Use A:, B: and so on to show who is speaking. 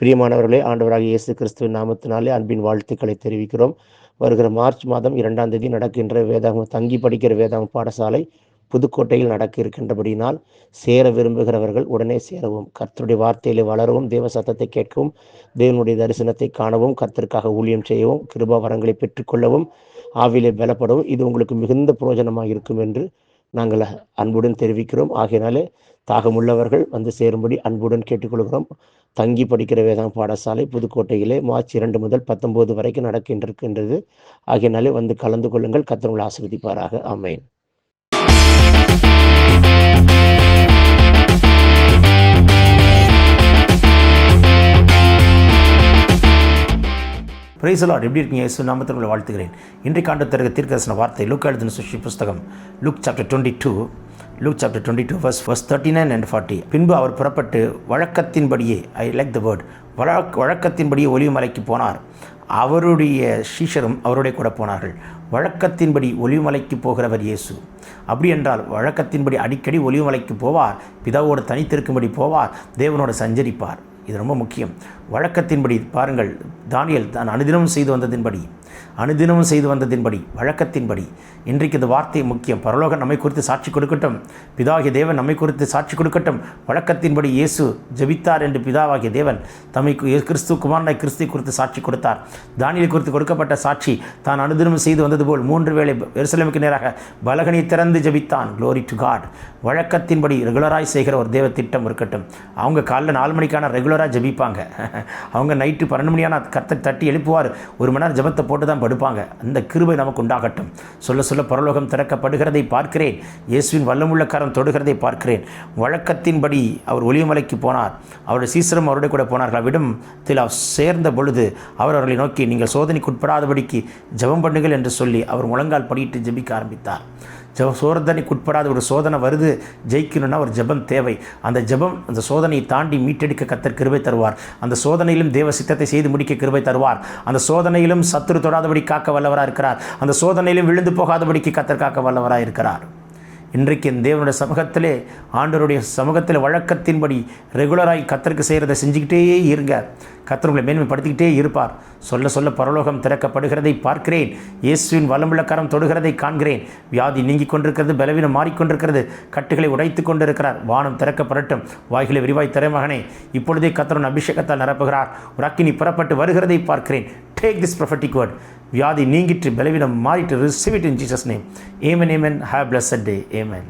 A: பிரியமானவர்களே ஆண்டவராக இயேசு கிறிஸ்துவின் நாமத்தினாலே அன்பின் வாழ்த்துக்களை தெரிவிக்கிறோம். வருகிற மார்ச் மாதம் இரண்டாம் தேதி நடக்கின்ற வேதாகம் தங்கி படிக்கிற வேதாகம் பாடசாலை புதுக்கோட்டையில் நடக்க இருக்கின்றபடியினால் சேர விரும்புகிறவர்கள் உடனே சேரவும். கர்த்தருடைய வார்த்தையிலே வளரவும் தேவ சத்தத்தை கேட்கவும் தேவனுடைய தரிசனத்தை காணவும் கர்த்தருக்காக ஊழியம் செய்யவும் கிருபா வரங்களை பெற்றுக்கொள்ளவும் ஆவிலே பலப்படவும் இது உங்களுக்கு மிகுந்த பிரயோஜனமாக இருக்கும் என்று நாங்கள் அன்புடன் தெரிவிக்கிறோம். ஆகையினாலே தாகமுள்ளவர்கள் வந்து சேரும்படி அன்புடன் கேட்டுக்கொள்கிறோம். தங்கி படிக்கிற வேதாம் பாடசாலை புதுக்கோட்டையிலே மார்ச் இரண்டு முதல் பத்தொம்போது வரைக்கும் நடக்கின்றிருக்கின்றது. ஆகியனாலே வந்து கலந்து கொள்ளுங்கள். கத்தவங்களை ஆசிர்வதிப்பாராக. அமேன்
B: பிரைசலாட் எப்படி இருக்கீங்க? இயேசு நாமத்தில் உங்களை வாழ்த்துகிறேன். இன்றைக்கு ஆண்டு தருக தீர்க்கதர்சன வார்த்தை லுக் எழுதின சுஷி புஸ்தகம் Luke chapter twenty two Luke chapter twenty two first first thirty nine and forty பின்பு அவர் புறப்பட்டு வழக்கத்தின்படியே ஐ லைக் த வேர்ட் வழக் வழக்கத்தின்படியே ஒலிவுமலைக்கு போனார். அவருடைய சீஷரும் அவருடைய கூட போனார்கள். வழக்கத்தின்படி ஒலிவுமலைக்கு போகிறவர் இயேசு. அப்படி என்றால் வழக்கத்தின்படி அடிக்கடி ஒலிவுமலைக்கு போவார் பிதாவோடு தனித்திருக்கும்படி போவார் தேவனோடு சஞ்சரிப்பார். இது ரொம்ப முக்கியம். வழக்கத்தின்படி பாருங்கள் தானியல் தான் அனுதினமும் செய்து வந்ததின்படி. அனுதினமும் செய்து வந்ததின்படி வழக்கத்தின்படி. இன்றைக்கு இந்த வார்த்தை முக்கியம். பரலோகம் நம்மை குறித்து சாட்சி கொடுக்கட்டும். பிதாகிய தேவன் நம்மை குறித்து சாட்சி கொடுக்கட்டும். வழக்கத்தின்படி இயேசு ஜெபித்தார் என்று பிதாவாகிய தேவன் தம்மை கிறிஸ்து குமாரனை கிறிஸ்து குறித்து சாட்சி கொடுத்தார். தானியல் குறித்து கொடுக்கப்பட்ட சாட்சி தான் அனுதினமும் செய்து வந்தது போல் மூன்று வேளை எருசலேமுக்கு நேராக பலகனை திறந்து ஜெபித்தான். க்ளோரி டு காட் வழக்கத்தின்படி ரெகுலராய் செய்கிற ஒரு தேவ திட்டம் இருக்கட்டும். அவங்க காலைல நாலு மணிக்கான ரெகுலராக ஜெபிப்பாங்க. அவங்க நைட்டு பன்னெண்டு மணியான கத்தை தட்டி எழுப்புவார். ஒரு மணி நேரம் ஜபத்தை போட்டு தான் படுப்பாங்க. அந்த கிருபை நமக்கு உண்டாகட்டும் சொல்ல சொல்ல பரலோகம் திறக்கப்படுகிறதை பார்க்கிறேன். இயேசுவின் வல்லமுள்ள கரம் தொடுகிறதை பார்க்கிறேன். வழக்கத்தின்படி அவர் ஒளியமலைக்கு போனார். அவருடைய சீசரம் அவருடைய கூட போனார்கள். அவ்விடம் தில் அவர் சேர்ந்த பொழுது அவர் அவர்களை நோக்கி நீங்கள் சோதனைக்கு உட்படாதபடிக்கு ஜெபம் பண்ணுங்கள் என்று சொல்லி அவர் முழங்கால் படியிட்டு ஜெபிக்க ஆரம்பித்தார். சோதனைக்கு உட்படாத ஒரு சோதனை வருது ஜெயிக்கணும்னா ஒரு ஜெபம் தேவை. அந்த ஜெபம் அந்த சோதனையை தாண்டி மீட்டெடுக்க கத்தர் கிருபை தருவார். அந்த சோதனையிலும் தேவ சித்தத்தை செய்து முடிக்க கிருபை தருவார். அந்த சோதனையிலும் சத்துரு தொடாதபடி காக்க வல்லவராக இருக்கிறார் அந்த சோதனையிலும் விழுந்து போகாதபடிக்கு கத்தர் காக்க வல்லவராக இருக்கிறார் இன்றைக்கு தேவனுடைய சமூகத்திலே ஆண்டவருடைய சமூகத்தில் வழக்கத்தின்படி ரெகுலராக கத்தருக்கு செய்கிறத செஞ்சுக்கிட்டே இருங்க. கத்தர் உங்களை மேன்மைப்படுத்திக்கிட்டே இருப்பார். சொல்ல சொல்ல பரலோகம் திறக்கப்படுகிறதை பார்க்கிறேன். இயேசுவின் வலமுள்ள தொடுகிறதை காண்கிறேன். வியாதி நீங்கிக் கொண்டிருக்கிறது பலவீனம் மாறிக்கொண்டிருக்கிறது கட்டுகளை உடைத்து கொண்டிருக்கிறார். வானம் திறக்கப்படட்டும். வாய்களை விரிவாய் திறமகனே இப்பொழுதே கத்தரன் அபிஷேகத்தால் நிரப்புகிறார். ஒரு அக்கினி புறப்பட்டு வருகிறதை பார்க்கிறேன். டேக் திஸ் prophetic word வியாதி நீங்கிட்டு பலவீனம் மாறிட்டு receive it in Jesus name amen amen have blessed day amen